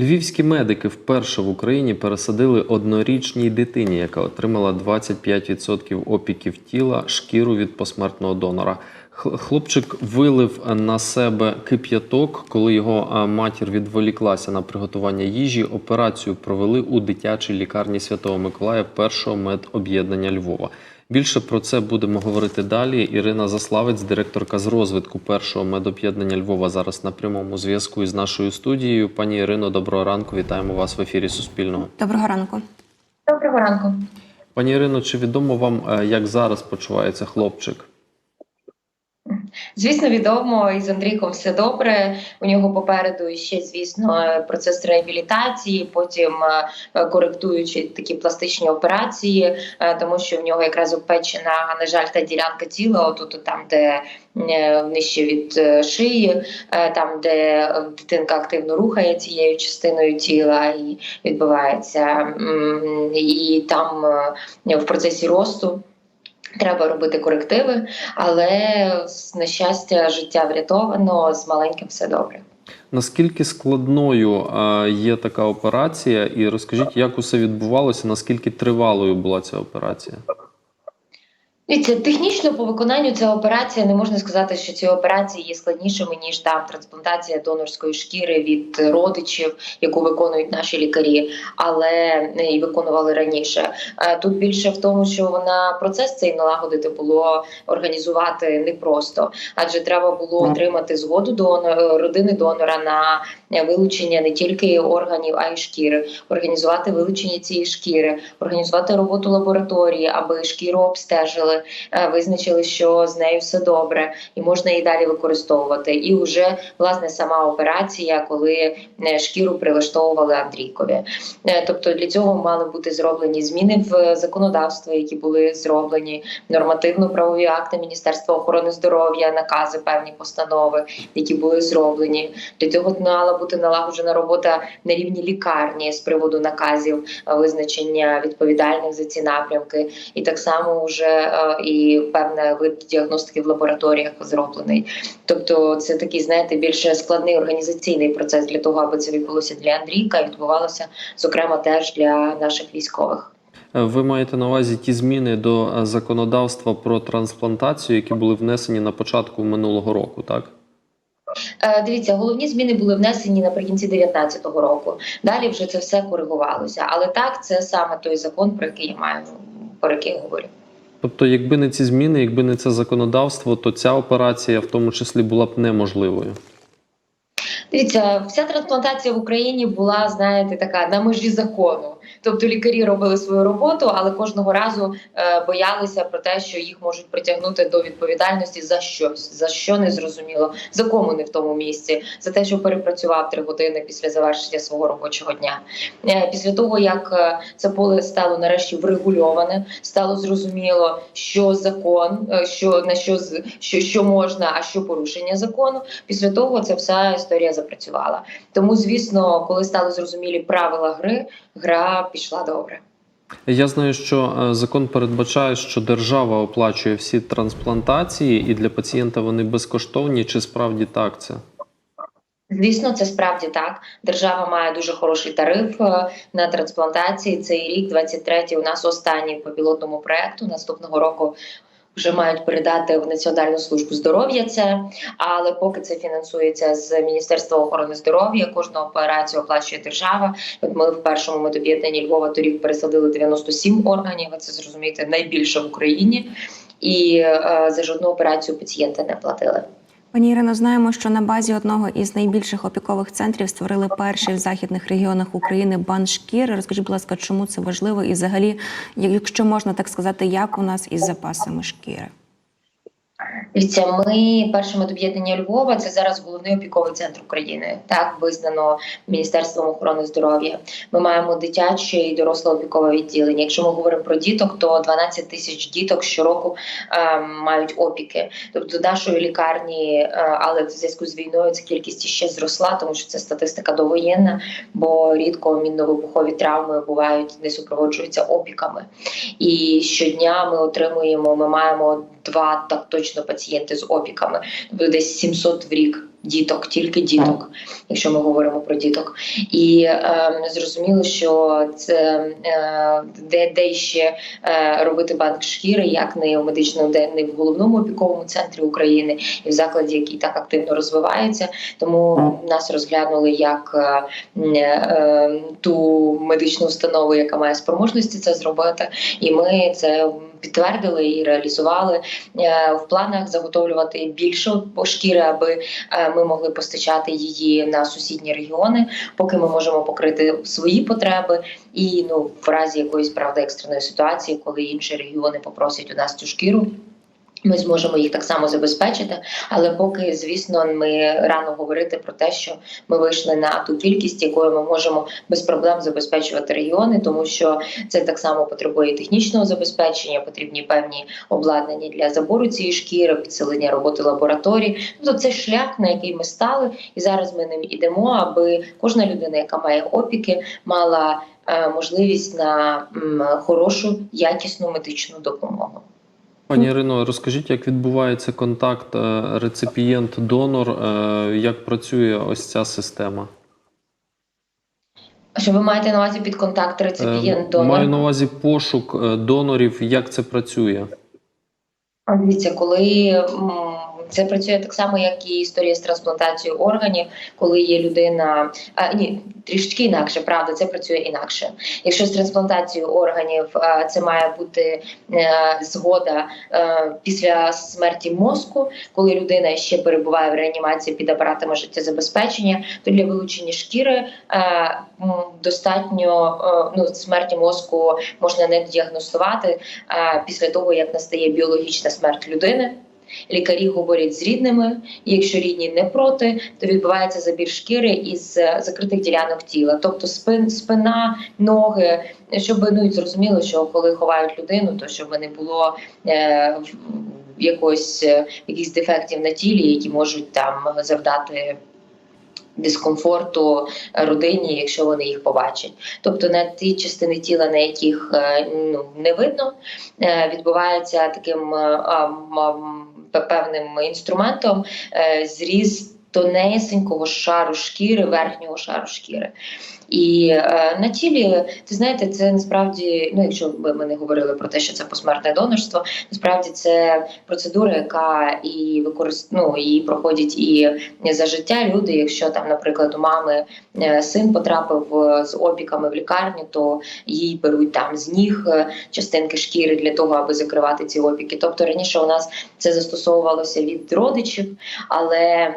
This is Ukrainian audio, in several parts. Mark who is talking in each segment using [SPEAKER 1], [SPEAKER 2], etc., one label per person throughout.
[SPEAKER 1] Львівські медики вперше в Україні пересадили однорічній дитині, яка отримала 25% опіків тіла, шкіру від посмертного донора. Хлопчик вилив на себе кип'яток, коли його матір відволіклася на приготування їжі. Операцію провели у дитячій лікарні Святого Миколая першого медоб'єднання Львова. Більше про це будемо говорити далі. Ірина Заславець, директорка з розвитку першого медоб'єднання Львова, зараз на прямому зв'язку із нашою студією. Пані Ірино, доброго ранку. Вітаємо вас в ефірі Суспільного.
[SPEAKER 2] Доброго ранку.
[SPEAKER 3] Доброго ранку.
[SPEAKER 1] Пані Ірино, чи відомо вам, е, як зараз почувається хлопчик?
[SPEAKER 3] Звісно, відомо із Андрійком все добре. У нього попереду ще, звісно, процес реабілітації, потім е, коректуючи такі пластичні операції, е, тому що в нього якраз опечена, на жаль, та ділянка тіла, отут, там, де е, нижче від шиї, там, де дитинка активно рухає цією частиною тіла і відбувається, і там в процесі росту. Треба робити корективи, але на щастя, життя врятовано з маленьким все добре.
[SPEAKER 1] Наскільки складною є така операція? І розкажіть, як усе відбувалося, наскільки тривалою була ця операція?
[SPEAKER 3] Дивіться, технічно по виконанню ця операція не можна сказати, що ці операції є складнішими ніж там трансплантація донорської шкіри від родичів, яку виконують наші лікарі, але е, і виконували раніше. Е, Тут більше в тому, що вона процес цей налагодити було організувати непросто, адже треба було отримати згоду донора, родини донора на вилучення не тільки органів, а й шкіри, організувати вилучення цієї шкіри, організувати роботу лабораторії, аби шкіру обстежили, е, визначили, що з нею все добре, і можна її далі використовувати. І вже власне сама операція, коли е, шкіру прилаштовували Андрійкові. Е, Тобто для цього мали бути зроблені зміни в законодавство, які були зроблені нормативно-правові акти Міністерства охорони здоров'я, накази, певні постанови, які були зроблені. Для цього мала бути налагоджена робота на рівні лікарні з приводу наказів е, визначення відповідальних за ці напрямки, і так само вже е, і певний вид діагностики в лабораторіях зроблений. Тобто, це такий, знаєте, більше складний організаційний процес для того, аби це відбулося для Андрійка, і відбувалося зокрема теж для наших військових.
[SPEAKER 1] Ви маєте на увазі ті зміни до е, законодавства про трансплантацію, які були внесені на початку минулого року, так?
[SPEAKER 3] Е, Дивіться, головні зміни були внесені наприкінці 2019 року. Далі вже це все коригувалося. Але так, це саме той закон, про який я маю про який я говорю.
[SPEAKER 1] Тобто, якби не ці зміни, якби не це законодавство, то ця операція в тому числі була б неможливою.
[SPEAKER 3] Дивіться, вся трансплантація в Україні була, знаєте, така на межі закону. Тобто лікарі робили свою роботу, але кожного разу е, боялися про те, що їх можуть притягнути до відповідальності за щось, за що не зрозуміло, за кому не в тому місці, за те, що перепрацював три години після завершення свого робочого дня. Е, після того як е, це поле стало нарешті врегульоване, стало зрозуміло, що закон, що на що що, що можна, а що порушення закону. Після того ця вся історія запрацювала. Тому, звісно, коли стали зрозумілі правила гри, гра пішла добре.
[SPEAKER 1] Я знаю, що е, закон передбачає, що держава оплачує всі трансплантації, і для пацієнта вони безкоштовні. Чи справді так це?
[SPEAKER 3] Звісно, це справді так. Держава має дуже хороший тариф е, на трансплантації. Цей рік, 23-й, у нас останній по пілотному проекту. Наступного року вже мають передати в Національну службу здоров'я це, але поки це фінансується з Міністерства охорони здоров'я, кожну операцію оплачує держава. От ми в першому медоб'єднанні Львова торік пересадили 97 органів. Ви це зрозумієте найбільше в Україні, і е, за жодну операцію пацієнти не платили.
[SPEAKER 2] Пані Ірино, знаємо, що на базі одного із найбільших опікових центрів створили перший в західних регіонах України банк. Розкажіть, будь ласка, чому це важливо? І взагалі, якщо можна так сказати, як у нас із запасами шкіри?
[SPEAKER 3] Дивіться, ми перше медоб'єднання Львова. Це зараз головний опіковий центр України. Так визнано Міністерством охорони здоров'я. Ми маємо дитяче і доросле опікове відділення. Якщо ми говоримо про діток, то 12 тисяч діток щороку е, мають опіки. Тобто нашої лікарні, е, але в зв'язку з війною ця кількість ще зросла, тому що це статистика довоєнна, бо рідко мінно-вибухові травми бувають, не супроводжуються опіками. І щодня ми отримуємо, ми маємо два так точно пацієнти з опіками, тобто десь 700 в рік діток, тільки діток, якщо ми говоримо про діток. І е, зрозуміло, що це е, де, де ще е, робити банк шкіри, як не в медичному, де не в головному опіковому центрі України і в закладі, який так активно розвивається. Тому нас розглянули як е, е, ту медичну установу, яка має спроможності це зробити, і ми це підтвердили і реалізували Е, в планах заготовлювати більше шкіри, аби е, ми могли постачати її на сусідні регіони, поки ми можемо покрити свої потреби. І ну в разі якоїсь правда екстреної ситуації, коли інші регіони попросять у нас цю шкіру. Ми зможемо їх так само забезпечити, але поки, звісно, ми рано говорити про те, що ми вийшли на ту кількість, якою ми можемо без проблем забезпечувати регіони, тому що це так само потребує технічного забезпечення, потрібні певні обладнання для забору цієї шкіри, підсилення роботи лабораторій. Тобто це шлях, на який ми стали, і зараз ми ним ідемо, аби кожна людина, яка має опіки, мала е, можливість на хорошу якісну медичну допомогу.
[SPEAKER 1] Пані Ірино, розкажіть, як відбувається контакт е, реципієнт-донор, е, як працює ось ця система?
[SPEAKER 3] Що ви маєте на увазі під контакт
[SPEAKER 1] Е,
[SPEAKER 3] реципієнт донор?
[SPEAKER 1] Маю на увазі пошук донорів, як це працює?
[SPEAKER 3] Дивіться, коли це працює так само, як і історія з трансплантацією органів, коли є людина. А, ні, трішки інакше, правда, це працює інакше. Якщо з трансплантацією органів це має бути е, згода е, після смерті мозку, коли людина ще перебуває в реанімації під апаратами життєзабезпечення, то для вилучення шкіри е, достатньо ну, смерті мозку можна не діагностувати після того, як настає біологічна смерть людини. Лікарі говорять з рідними, якщо рідні не проти, то відбувається забір шкіри із е, закритих ділянок тіла, тобто спин, спина, ноги, щоб ну і зрозуміло, що коли ховають людину, то щоб не було е, якось е, якихось дефектів на тілі, які можуть там завдати. Дискомфорту родині, якщо вони їх побачать, тобто на ті частини тіла, на яких е, ну не видно, е, відбувається таким е, певним інструментом е, зріз тонесенького шару шкіри, верхнього шару шкіри. І е, на тілі, ти знаєте, це насправді, ну якщо б ми не говорили про те, що це посмертне донорство, насправді це процедура, яка і використ... ну, і проходить і за життя люди. Якщо там, наприклад, у мами е, син потрапив е, з опіками в лікарню, то їй беруть там з ніг е, частинки шкіри для того, аби закривати ці опіки. Тобто раніше у нас це застосовувалося від родичів, але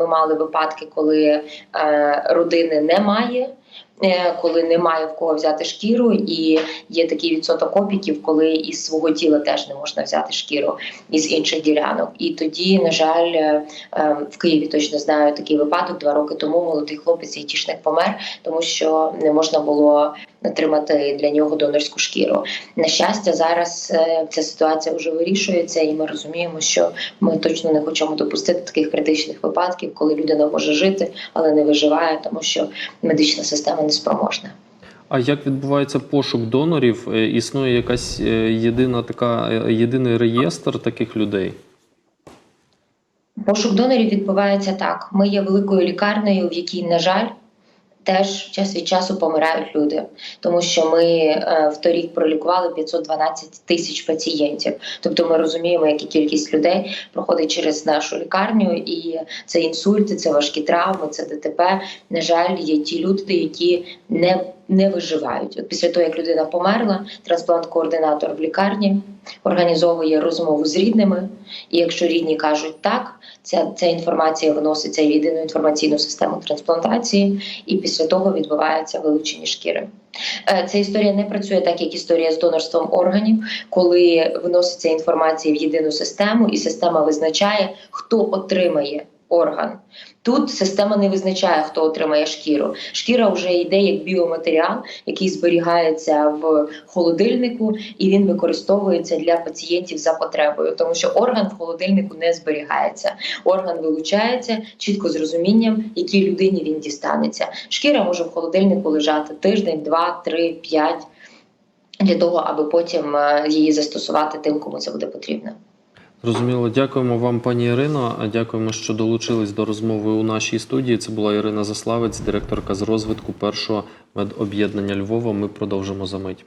[SPEAKER 3] ми мали випадки, коли родини немає. Е, Коли немає в кого взяти шкіру, і є такий відсоток опіків, коли із свого тіла теж не можна взяти шкіру із інших ділянок. І тоді, на жаль, е, е, в Києві точно знаю такий випадок. Два роки тому молодий хлопець айтішник помер, тому що не можна було отримати для нього донорську шкіру. На щастя, зараз е, ця ситуація вже вирішується, і ми розуміємо, що ми точно не хочемо допустити таких критичних випадків, коли людина може жити, але не виживає, тому що медична система не спроможна.
[SPEAKER 1] А як відбувається пошук донорів? Е, Існує якась е, єдина така єдиний реєстр таких людей?
[SPEAKER 3] Пошук донорів відбувається так. Ми є великою лікарнею, в якій, на жаль, теж час від часу помирають люди, тому що ми е, в торік пролікували 512 тисяч пацієнтів. Тобто ми розуміємо, яка кількість людей проходить через нашу лікарню, і це інсульти, це важкі травми, це ДТП. На жаль, є ті люди, які не не виживають. От після того, як людина померла, трансплант-координатор в лікарні організовує розмову з рідними. І якщо рідні кажуть так, ця, ця інформація виноситься в єдину інформаційну систему трансплантації, і після того відбувається вилучення шкіри. Е, Ця історія не працює так, як історія з донорством органів, коли виноситься інформація в єдину систему, і система визначає, хто отримає орган. Тут система не визначає, хто отримає шкіру. Шкіра вже йде як біоматеріал, який зберігається в холодильнику, і він використовується для пацієнтів за потребою, тому що орган в холодильнику не зберігається. Орган вилучається чітко з розумінням, якій людині він дістанеться. Шкіра може в холодильнику лежати тиждень, два, три, п'ять. Для того аби потім е, її застосувати тим, кому це буде потрібно.
[SPEAKER 1] Зрозуміло, дякуємо вам, пані Ірино. Дякуємо, що долучились до розмови у нашій студії. Це була Ірина Заславець, директорка з розвитку першого медоб'єднання Львова. Ми продовжимо за мить.